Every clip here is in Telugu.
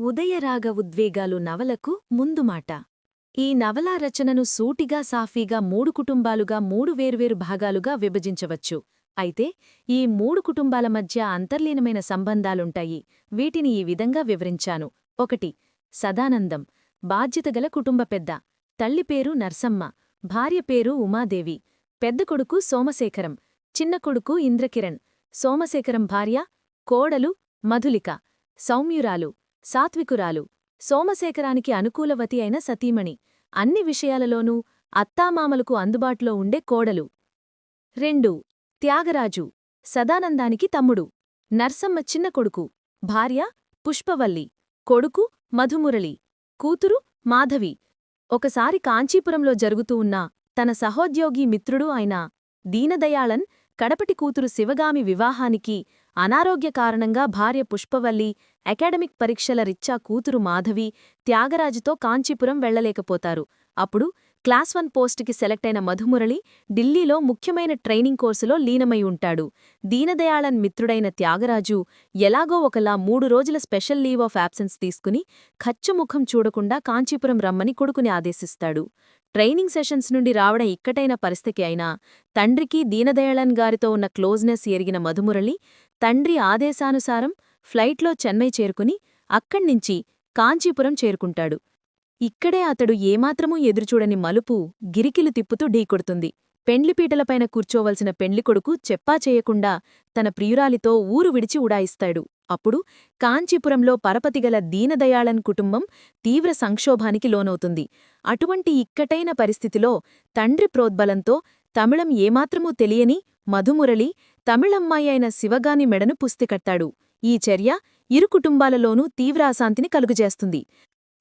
ఉదయరాగ ఉద్వేగాలు నవలకు ముందుమాట ఈ నవలా రచనను సూటిగా సాఫీగా మూడు కుటుంబాలుగా మూడు వేర్వేరు భాగాలుగా విభజించవచ్చు. అయితే ఈ మూడు కుటుంబాల మధ్య అంతర్లీనమైన సంబంధాలుంటాయి. వీటిని ఈ విధంగా వివరించాను. ఒకటి సదానందం. బాధ్యతగల కుటుంబ పెద్ద. తల్లి పేరు నర్సమ్మ. భార్య పేరు ఉమాదేవి. పెద్ద కొడుకు సోమశేఖరం. చిన్న కొడుకు ఇంద్రకిరణ్. సోమశేఖరం భార్య కోడలు మధులిక. సౌమ్యురాలు. సాత్వికురాలు. సోమశేఖరానికి అనుకూలవతి అయిన సతీమణి. అన్ని విషయాలలోనూ అత్తామామలకు అందుబాటులో ఉండే కోడలు. రెండు. త్యాగరాజు. సదానందానికి తమ్ముడు. నర్సమ్మ చిన్న కొడుకు. భార్య పుష్పవల్లి. కొడుకు మధుమురళి. కూతురు మాధవి. ఒకసారి కాంచీపురంలో జరుగుతూ ఉన్న తన సహోద్యోగి మిత్రుడు అయిన దీనదయాళన్ కడపటి కూతురు శివగామి వివాహానికి అనారోగ్య కారణంగా భార్య పుష్పవల్లి అకాడమిక్ పరీక్షల రిచ్చా కూతురు మాధవి త్యాగరాజుతో కాంచీపురం వెళ్ళలేకపోతారు అప్పుడు క్లాస్ వన్ పోస్టుకి సెలెక్టైన మధుమురళి ఢిల్లీలో ముఖ్యమైన ట్రైనింగ్ కోర్సులో లీనమై ఉంటాడు. దీనదయాళన్ మిత్రుడైన త్యాగరాజు ఎలాగో ఒకలా మూడు రోజుల స్పెషల్ లీవ్ ఆఫ్ యాబ్సెన్స్ తీసుకుని ఖచ్చుముఖం చూడకుండా కాంచీపురం రమ్మని కొడుకుని ఆదేశిస్తాడు. ట్రైనింగ్ సెషన్స్ నుండి రావడం ఇక్కటైన పరిస్థితి అయినా తండ్రికి దీనదయాళన్ గారితో ఉన్న క్లోజ్నెస్ ఎరిగిన మధుమురళి తండ్రి ఆదేశానుసారం ఫ్లైట్లో చెన్నై చేరుకుని అక్కణ్నించి కాంచీపురం చేరుకుంటాడు. ఇక్కడే అతడు ఏమాత్రమూ ఎదురుచూడని మలుపు గిరికిలు తిప్పుతూ ఢీకొడుతుంది. పెండ్లిపీటలపైన కూర్చోవలసిన పెండ్లికొడుకు చెప్పా చేయకుండా తన ప్రియురాలితో ఊరు విడిచి ఉడాయిస్తాడు అప్పుడు కాంచీపురంలో పరపతిగల దీనదయాళన్ కుటుంబం తీవ్ర సంక్షోభానికి లోనవుతుంది. అటువంటి ఇక్కటైన పరిస్థితిలో తండ్రి ప్రోద్బలంతో తమిళం ఏమాత్రమూ తెలియని మధుమురళి తమిళమ్మాయి అయిన శివగాని మెడను పుస్తికట్టాడు ఈ చర్య ఇరు కుటుంబాలలోనూ తీవ్ర అశాంతిని కలుగజేస్తుంది.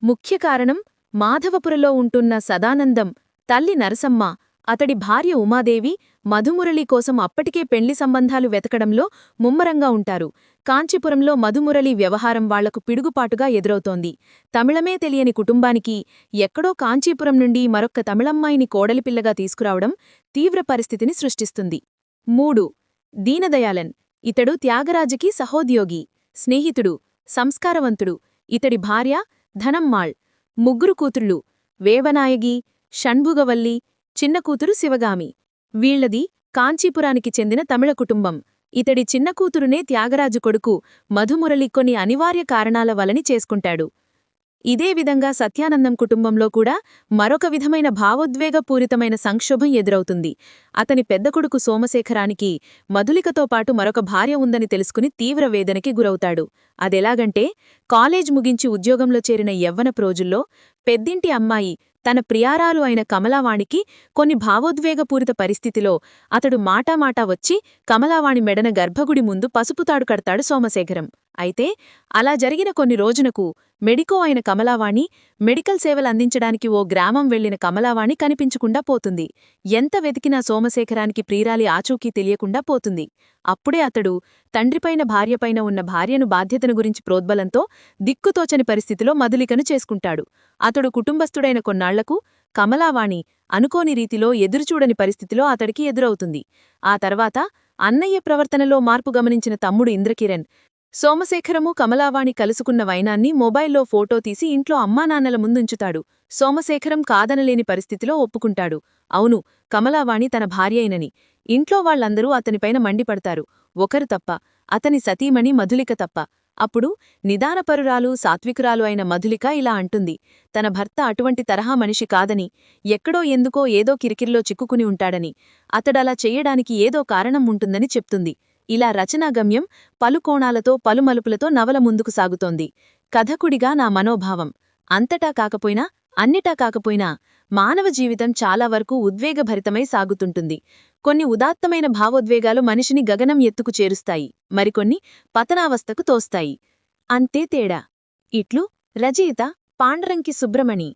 ముఖ్య కారణం మాధవపురలో ఉంటున్న సదానందం తల్లి నరసమ్మ అతడి భార్య ఉమాదేవి మధుమురళి కోసం అప్పటికే పెండ్లి సంబంధాలు వెతకడంలో ముమ్మరంగా ఉంటారు. కాంచీపురంలో మధుమురళి వ్యవహారం వాళ్ళకు పిడుగుపాటుగా ఎదురవుతోంది. తమిళమే తెలియని కుటుంబానికి ఎక్కడో కాంచీపురం నుండి మరొక్క తమిళమ్మాయిని కోడలిపిల్లగా తీసుకురావడం తీవ్ర పరిస్థితిని సృష్టిస్తుంది. మూడు. దీనదయాలన్ ఇతడు త్యాగరాజుకి సహోద్యోగి స్నేహితుడు సంస్కారవంతుడు. ఇతడి భార్య ధనమ్మాళ్. ముగ్గురు కూతుళ్ళు వేవనాయగి షణ్భుగవల్లి చిన్న కూతురు శివగామి. వీళ్ళది కాంచీపురానికి చెందిన తమిళ కుటుంబం. ఇతడి చిన్న కూతురునే త్యాగరాజు కొడుకు మధుమురళి కొన్ని అనివార్య కారణాల వలని చేసుకుంటాడు. ఇదే విధంగా సత్యానందం కుటుంబంలో కూడా మరొక విధమైన భావోద్వేగపూరితమైన సంక్షోభం ఎదురవుతుంది. అతని పెద్ద కొడుకు సోమశేఖరానికి మధులికతో పాటు మరొక భార్య ఉందని తెలుసుకుని తీవ్ర వేదనకి గురవుతాడు. అదెలాగంటే కాలేజ్ ముగించి ఉద్యోగంలో చేరిన యవ్వనపు రోజుల్లో పెద్దింటి అమ్మాయి తన ప్రియారాలు అయిన కమలావాణికి కొన్ని భావోద్వేగపూరిత పరిస్థితిలో అతడు మాటామాటా వచ్చి కమలావాణి మెడన గర్భగుడి ముందు పసుపుతాడు కడతాడు సోమశేఖరం. అయితే అలా జరిగిన కొన్ని రోజునకు మెడికో అయిన కమలావాణి మెడికల్ సేవలందించడానికి ఓ గ్రామం వెళ్ళిన కమలావాణి కనిపించకుండా పోతుంది. ఎంత వెతికినా సోమశేఖరానికి ప్రియురాలి ఆచూకీ తెలియకుండా పోతుంది. అప్పుడే అతడు తండ్రిపైన భార్యపైన ఉన్న భార్యను బాధ్యతను గురించి ప్రోద్బలంతో దిక్కుతోచని పరిస్థితిలో మధులికను చేసుకుంటాడు. అతడు కుటుంబస్థుడైన కొన్నాళ్ళకు కమలావాణి అనుకోని రీతిలో ఎదురుచూడని పరిస్థితిలో అతడికి ఎదురవుతుంది. ఆ తర్వాత అన్నయ్య ప్రవర్తనలో మార్పు గమనించిన తమ్ముడు ఇంద్రకిరణ్ సోమశేఖరము కమలావాణి కలుసుకున్న వైనాన్ని మొబైల్లో ఫోటో తీసి ఇంట్లో అమ్మానాన్నల ముందుంచుతాడు. సోమశేఖరం కాదనలేని పరిస్థితిలో ఒప్పుకుంటాడు. అవును కమలావాణి తన భార్యైనని ఇంట్లో వాళ్ళందరూ అతనిపైన మండిపడతారు. ఒకరు తప్ప అతని సతీమణి మధులిక తప్ప. అప్పుడు నిదానపరురాలు సాత్వికురాలు అయిన మధులిక ఇలా అంటుంది. తన భర్త అటువంటి తరహా మనిషి కాదని ఎక్కడో ఎందుకో ఏదో కిరికిరిలో చిక్కుకుని ఉంటాడని. అతడలా చెయ్యడానికి ఏదో కారణం ఉంటుందని చెప్తుంది. ఇలా రచనాగమ్యం పలు కోణాలతో పలుమలుపులతో నవల ముందుకు సాగుతోంది. కథకుడిగా నా మనోభావం. అంతటా కాకపోయినా అన్నిటా కాకపోయినా మానవ జీవితం చాలా వరకు ఉద్వేగభరితమై సాగుతుంటుంది. కొన్ని ఉదాత్తమైన భావోద్వేగాలు మనిషిని గగనం ఎత్తుకు చేరుస్తాయి. మరికొన్ని పతనావస్థకు తోస్తాయి. అంతే తేడా. ఇట్లు రచయిత పాండరంకి సుబ్రమణి.